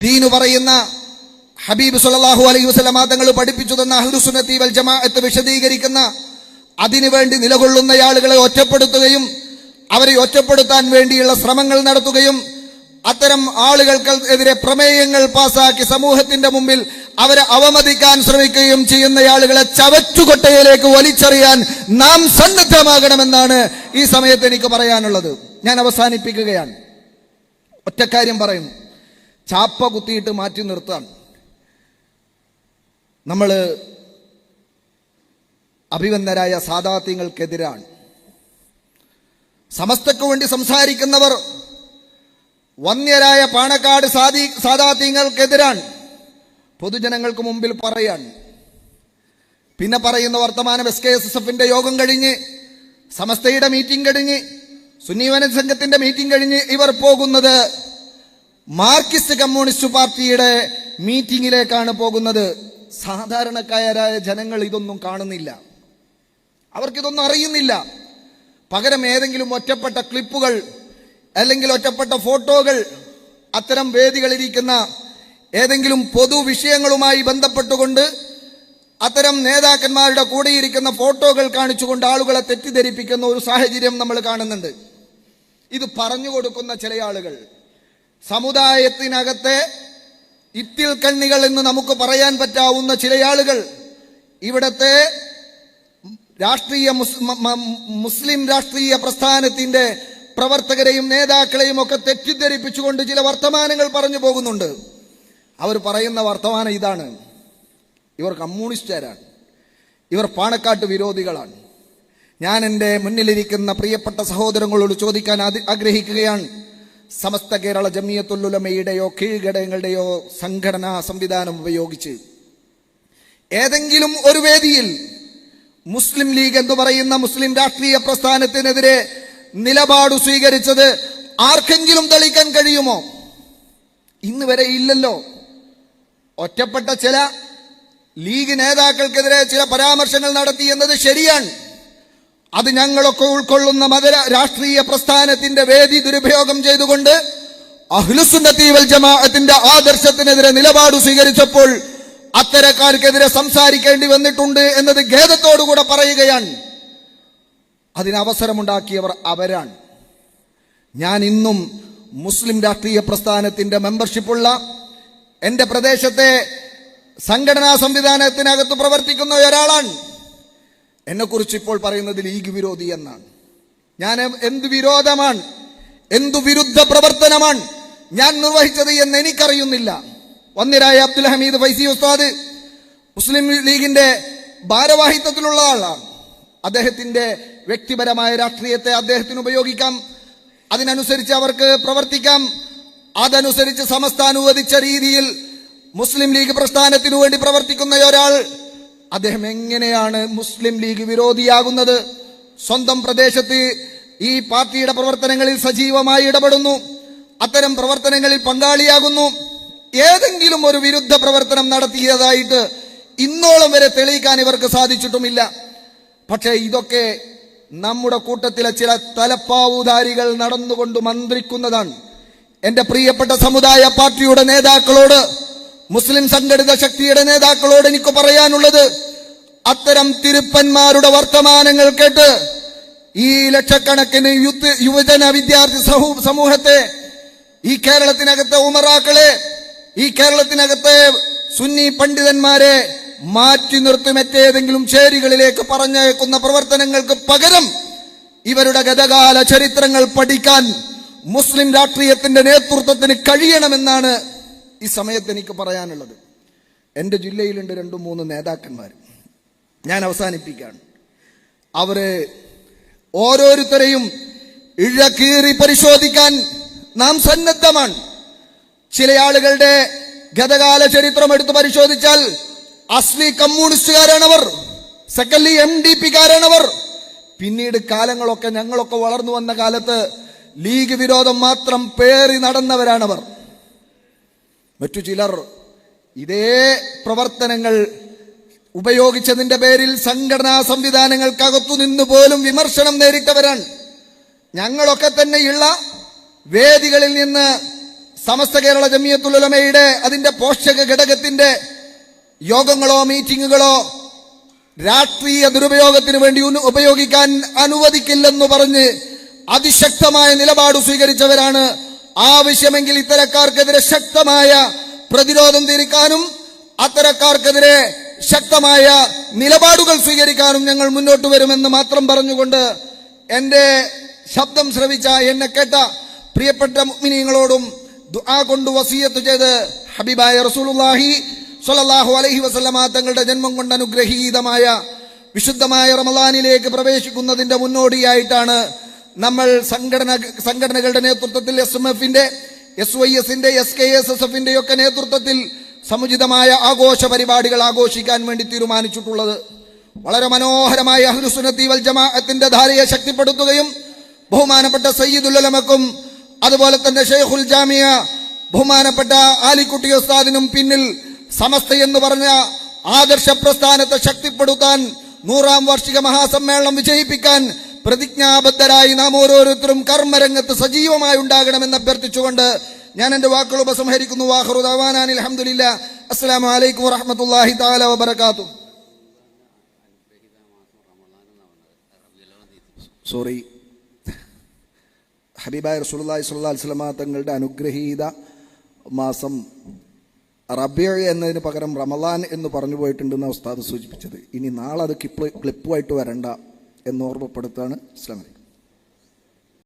ദീനു പറയുന്ന ഹബീബ് സുല്ലാഹു അലൈഹി വസല്ലമ തങ്ങൾ പഠിപ്പിച്ചു തന്ന അഹ്ലുസുനത്തി വൽ ജമാഅത്ത് വിശദീകരിക്കുന്ന അതിനുവേണ്ടി നിലകൊള്ളുന്ന ആളുകളെ ഒറ്റപ്പെടുത്തുകയും അവരെ ഒറ്റപ്പെടുത്താൻ വേണ്ടിയുള്ള ശ്രമങ്ങൾ നടത്തുകയും അത്തരം ആളുകൾക്ക് എതിരെ പ്രമേയങ്ങൾ പാസാക്കി സമൂഹത്തിന്റെ മുമ്പിൽ അവരെ അവമതിക്കാൻ ശ്രമിക്കുകയും ചെയ്യുന്ന ആളുകളെ ചവറ്റുകൊട്ടയിലേക്ക് വലിച്ചെറിയാൻ നാം സന്നദ്ധമാകണമെന്നാണ് ഈ സമയത്ത് എനിക്ക് പറയാനുള്ളത്. ഞാൻ അവസാനിപ്പിക്കുകയാണ്. ഒറ്റക്കാര്യം പറയുന്നു ചാപ്പ കുത്തിയിട്ട് മാറ്റി നിർത്താൻ നമ്മൾ അഭിവന്ദരായ സാദാത്യങ്ങൾക്കെതിരാണ്. സമസ്തക്കു വേണ്ടി സംസാരിക്കുന്നവർ വന്യരായ പാണക്കാട് സാദി സാദാത്യങ്ങൾക്കെതിരാണ്. പൊതുജനങ്ങൾക്ക് മുമ്പിൽ പറയാൻ പിന്നെ പറയുന്ന വർത്തമാനം എസ് കെ എസ് എസ് എഫിന്റെ യോഗം കഴിഞ്ഞ് സമസ്തയുടെ മീറ്റിംഗ് കഴിഞ്ഞ് സുന്നീവന സംഘത്തിന്റെ മീറ്റിംഗ് കഴിഞ്ഞ് ഇവർ പോകുന്നത് മാർക്സിസ്റ്റ് കമ്മ്യൂണിസ്റ്റ് പാർട്ടിയുടെ മീറ്റിംഗിലേക്കാണ് പോകുന്നത്. സാധാരണക്കാരായ ജനങ്ങൾ ഇതൊന്നും കാണുന്നില്ല. അവർക്കിതൊന്നും അറിയുന്നില്ല. പകരം ഏതെങ്കിലും ഒറ്റപ്പെട്ട ക്ലിപ്പുകൾ അല്ലെങ്കിൽ ഒറ്റപ്പെട്ട ഫോട്ടോകൾ അത്തരം വേദികളിരിക്കുന്ന ഏതെങ്കിലും പൊതു വിഷയങ്ങളുമായി ബന്ധപ്പെട്ടുകൊണ്ട് അത്തരം നേതാക്കന്മാരുടെ കൂടെയിരിക്കുന്ന ഫോട്ടോകൾ കാണിച്ചുകൊണ്ട് ആളുകളെ തെറ്റിദ്ധരിപ്പിക്കുന്ന ഒരു സാഹചര്യം നമ്മൾ കാണുന്നുണ്ട്. ഇത് പറഞ്ഞു കൊടുക്കുന്ന ചില ആളുകൾ സമുദായത്തിനകത്തെ ഇത്തിൽ കണ്ണികൾ എന്ന് നമുക്ക് പറയാൻ പറ്റാവുന്ന ചില ആളുകൾ ഇവിടത്തെ രാഷ്ട്രീയ മുസ്ലിം രാഷ്ട്രീയ പ്രസ്ഥാനത്തിന്റെ പ്രവർത്തകരെയും നേതാക്കളെയും ഒക്കെ തെറ്റിദ്ധരിപ്പിച്ചുകൊണ്ട് ചില വർത്തമാനങ്ങൾ പറഞ്ഞു പോകുന്നുണ്ട്. അവർ പറയുന്ന വർത്തമാനം ഇതാണ്. ഇവർ കമ്മ്യൂണിസ്റ്റുകാരാണ്. ഇവർ പാണക്കാട്ട് വിരോധികളാണ്. ഞാൻ എന്റെ മുന്നിലിരിക്കുന്ന പ്രിയപ്പെട്ട സഹോദരങ്ങളോട് ചോദിക്കാൻ ആഗ്രഹിക്കുകയാണ്. സമസ്ത കേരള ജമിയത്തുല്ലുലമയുടെയോ കീഴ്ഘടകങ്ങളുടെയോ സംഘടനാ സംവിധാനം ഉപയോഗിച്ച് ഏതെങ്കിലും ഒരു വേദിയിൽ മുസ്ലിം ലീഗ് എന്ന് പറയുന്ന മുസ്ലിം രാഷ്ട്രീയ പ്രസ്ഥാനത്തിനെതിരെ നിലപാട് സ്വീകരിച്ചത് ആർക്കെങ്കിലും തെളിയിക്കാൻ കഴിയുമോ? ഇന്ന് വരെ ഇല്ലല്ലോ. ഒറ്റപ്പെട്ട ചില ലീഗ് നേതാക്കൾക്കെതിരെ ചില പരാമർശങ്ങൾ നടത്തി എന്നത് ശരിയാണ്. അത് ഞങ്ങളൊക്കെ ഉൾക്കൊള്ളുന്ന മത രാഷ്ട്രീയ പ്രസ്ഥാനത്തിന്റെ വേദി ദുരുപയോഗം ചെയ്തുകൊണ്ട് അഹ്ലുസുന്നീവൽ വൽ ജമാഅത്തിന്റെ ആദർശത്തിനെതിരെ നിലപാട് സ്വീകരിച്ചപ്പോൾ അത്തരക്കാർക്കെതിരെ സംസാരിക്കേണ്ടി വന്നിട്ടുണ്ട് എന്നത് ഖേദത്തോടുകൂടെ പറയുകയാണ്. അതിന് അവസരമുണ്ടാക്കിയവർ അവരാണ്. ഞാൻ ഇന്നും മുസ്ലിം രാഷ്ട്രീയ പ്രസ്ഥാനത്തിന്റെ മെമ്പർഷിപ്പുള്ള എന്റെ പ്രദേശത്തെ സംഘടനാ സംവിധാനത്തിനകത്ത് പ്രവർത്തിക്കുന്ന ഒരാളാണ്. എന്നെക്കുറിച്ച് ഇപ്പോൾ പറയുന്നത് ലീഗ് വിരോധി എന്നാണ്. ഞാൻ എന്ത് വിരോധമാണ്? എന്തു വിരുദ്ധ പ്രവർത്തനമാണ് ഞാൻ നിർവഹിച്ചത് എന്ന് എനിക്കറിയുന്നില്ല. വന്നിരായ അബ്ദുൽ ഹമീദ് ഫൈസി ഉസ്താദ് മുസ്ലിം ലീഗിന്റെ ഭാരവാഹിത്വത്തിലുള്ള ആളാണ്. അദ്ദേഹത്തിന്റെ വ്യക്തിപരമായ രാഷ്ട്രീയത്തെ അദ്ദേഹത്തിന് ഉപയോഗിക്കാം. അതിനനുസരിച്ച് അവർക്ക് പ്രവർത്തിക്കാം. അതനുസരിച്ച് സമസ്ത അനുവദിച്ച രീതിയിൽ മുസ്ലിം ലീഗ് പ്രസ്ഥാനത്തിനു വേണ്ടി പ്രവർത്തിക്കുന്ന ഒരാൾ അദ്ദേഹം എങ്ങനെയാണ് മുസ്ലിം ലീഗ് വിരോധിയാകുന്നത്? സ്വന്തം പ്രദേശത്ത് ഈ പാർട്ടിയുടെ പ്രവർത്തനങ്ങളിൽ സജീവമായി ഇടപെടുന്നു. അത്തരം പ്രവർത്തനങ്ങളിൽ പങ്കാളിയാകുന്നു. ഏതെങ്കിലും ഒരു വിരുദ്ധ പ്രവർത്തനം നടത്തിയതായിട്ട് ഇന്നോളം വരെ തെളിയിക്കാൻ ഇവർക്ക് സാധിച്ചിട്ടുമില്ല. പക്ഷേ ഇതൊക്കെ നമ്മുടെ കൂട്ടത്തിലെ ചില തലപ്പാവുധാരികൾ നടന്നുകൊണ്ട് മന്ത്രിക്കുന്നതാണ്. എന്റെ പ്രിയപ്പെട്ട സമുദായ പാർട്ടിയുടെ നേതാക്കളോട് മുസ്ലിം സംഘടിത ശക്തിയുടെ നേതാക്കളോട് എനിക്ക് പറയാനുള്ളത് അത്തരം തിരുപ്പന്മാരുടെ വർത്തമാനങ്ങൾ കേട്ട് ഈ ലക്ഷക്കണക്കിന് യുദ്ധ യുവജന വിദ്യാർത്ഥി സമൂ- സമൂഹത്തെ ഈ കേരളത്തിനകത്തെ ഉമറാക്കളെ ഈ കേരളത്തിനകത്തെ സുന്നി പണ്ഡിതന്മാരെ മാറ്റി നിർത്തി മറ്റേതെങ്കിലും ചേരികളിലേക്ക് പറഞ്ഞേക്കുന്ന പ്രവർത്തനങ്ങൾക്ക് പകരം ഇവരുടെ ഗതകാല ചരിത്രങ്ങൾ പഠിക്കാൻ മുസ്ലിം രാഷ്ട്രീയത്തിന്റെ നേതൃത്വത്തിന് കഴിയണമെന്നാണ് ഈ സമയത്ത് എനിക്ക് പറയാനുള്ളത്. എന്റെ ജില്ലയിലുണ്ട് രണ്ടും മൂന്ന് നേതാക്കന്മാർ ഞാൻ അവസാനിപ്പിക്കുകയാണ്. അവരെ ഓരോരുത്തരെയും ഇഴക്കീറി പരിശോധിക്കാൻ നാം സന്നദ്ധമാണ്. ചില ആളുകളുടെ ഗതകാല ചരിത്രം എടുത്ത് പരിശോധിച്ചാൽ അസ്ലി കമ്മ്യൂണിസ്റ്റുകാരാണവർ സെക്കൻഡ്ലി എം ഡി പിക്കാരാണവർ. പിന്നീട് കാലങ്ങളൊക്കെ ഞങ്ങളൊക്കെ വളർന്നു വന്ന കാലത്ത് ലീഗ് വിരോധം മാത്രം പേറി നടന്നവരാണവർ. മറ്റു ചിലർ ഇതേ പ്രവർത്തനങ്ങൾ ഉപയോഗിച്ചതിന്റെ പേരിൽ സംഘടനാ സംവിധാനങ്ങൾക്കകത്തു നിന്ന് പോലും വിമർശനം നേരിട്ടവരാണ്. ഞങ്ങളൊക്കെ തന്നെയുള്ള വേദികളിൽ നിന്ന് സമസ്ത കേരള ജമിയത്തുലമയുടെ അതിന്റെ പോഷക ഘടകത്തിന്റെ യോഗങ്ങളോ മീറ്റിങ്ങുകളോ രാഷ്ട്രീയ ദുരുപയോഗത്തിന് വേണ്ടി ഉപയോഗിക്കാൻ അനുവദിക്കില്ലെന്ന് പറഞ്ഞ് അതിശക്തമായ നിലപാട് സ്വീകരിച്ചവരാണ് ആവശ്യമെങ്കിൽ ഇത്തരക്കാർക്കെതിരെ ശക്തമായ പ്രതിരോധം തീർക്കാനും അത്തരക്കാർക്കെതിരെ ശക്തമായ നിലപാടുകൾ സ്വീകരിക്കാനും ഞങ്ങൾ മുന്നോട്ട് വരുമെന്ന് മാത്രം പറഞ്ഞുകൊണ്ട് എന്റെ ശബ്ദം ശ്രവിച്ച എന്നെ കേട്ട പ്രിയപ്പെട്ട മുഅ്മിനീങ്ങളോടും ദുആ കൊണ്ട് വസീയത്ത് ചെയ്ത് ഹബീബായ റസൂലുല്ലാഹി സ്വല്ലല്ലാഹു അലഹി വസല്ലമ തങ്ങളുടെ ജന്മം കൊണ്ട് അനുഗ്രഹീതമായ വിശുദ്ധമായ റമലാനിലേക്ക് പ്രവേശിക്കുന്നതിന്റെ മുന്നോടിയായിട്ടാണ് നമ്മൾ സംഘടന സംഘടനകളുടെ നേതൃത്വത്തിൽ എസ് എം എഫിന്റെ എസ് വൈ എസിന്റെ എസ് കെ എസ് എസ് എഫിന്റെ ഒക്കെ നേതൃത്വത്തിൽ സമുചിതമായ ആഘോഷ പരിപാടികൾ ആഘോഷിക്കാൻ വേണ്ടി തീരുമാനിച്ചിട്ടുള്ളത്. വളരെ മനോഹരമായ അഹ്ലുസുനത്തി വൽ ജമാഅത്തിന്റെ ധാരയെ ശക്തിപ്പെടുത്തുകയും ബഹുമാനപ്പെട്ട സയ്യിദുല്ലമക്കും അതുപോലെ തന്നെ ഷെയ്ഖുൽ ജാമിയ ബഹുമാനപ്പെട്ട ആലിക്കുട്ടി ഉസ്താദിനും പിന്നിൽ സമസ്ത എന്ന് പറഞ്ഞ ആദർശ പ്രസ്ഥാനത്തെ ശക്തിപ്പെടുത്താൻ നൂറാം വാർഷിക മഹാസമ്മേളനം വിജയിപ്പിക്കാൻ പ്രതിജ്ഞാബദ്ധരായി നാം ഓരോരുത്തരും കർമ്മരംഗത്ത് സജീവമായി ഉണ്ടാകണമെന്ന് അഭ്യർത്ഥിച്ചുകൊണ്ട് ഞാൻ എന്റെ വാക്കുകൾ ഉപസംഹരിക്കുന്നു. വാഹറു ദവാനാൻ അലഹമുല്ല അസ്സലാമു അലൈക്കും വറഹമത്തല്ലാഹി താല വബർക്കാത്തു സോറി. ഹബീബായ റസൂലുള്ളാഹി സ്വല്ലല്ലാഹി അലൈഹി വസല്ലം തങ്ങളുടെ അനുഗ്രഹീത മാസം റബിയ എന്നതിന് പകരം റമലാൻ എന്ന് പറഞ്ഞു പോയിട്ടുണ്ടെന്ന് ഉസ്താദ് സൂചിപ്പിച്ചത്. ഇനി നാളെ അത് ക്ലിപ്പ് ക്ലിപ്പുമായിട്ട് വരണ്ട. എന്ന് ഓർമ്മപ്പെടുത്താണ് അസ്ലാം വലൈക്കും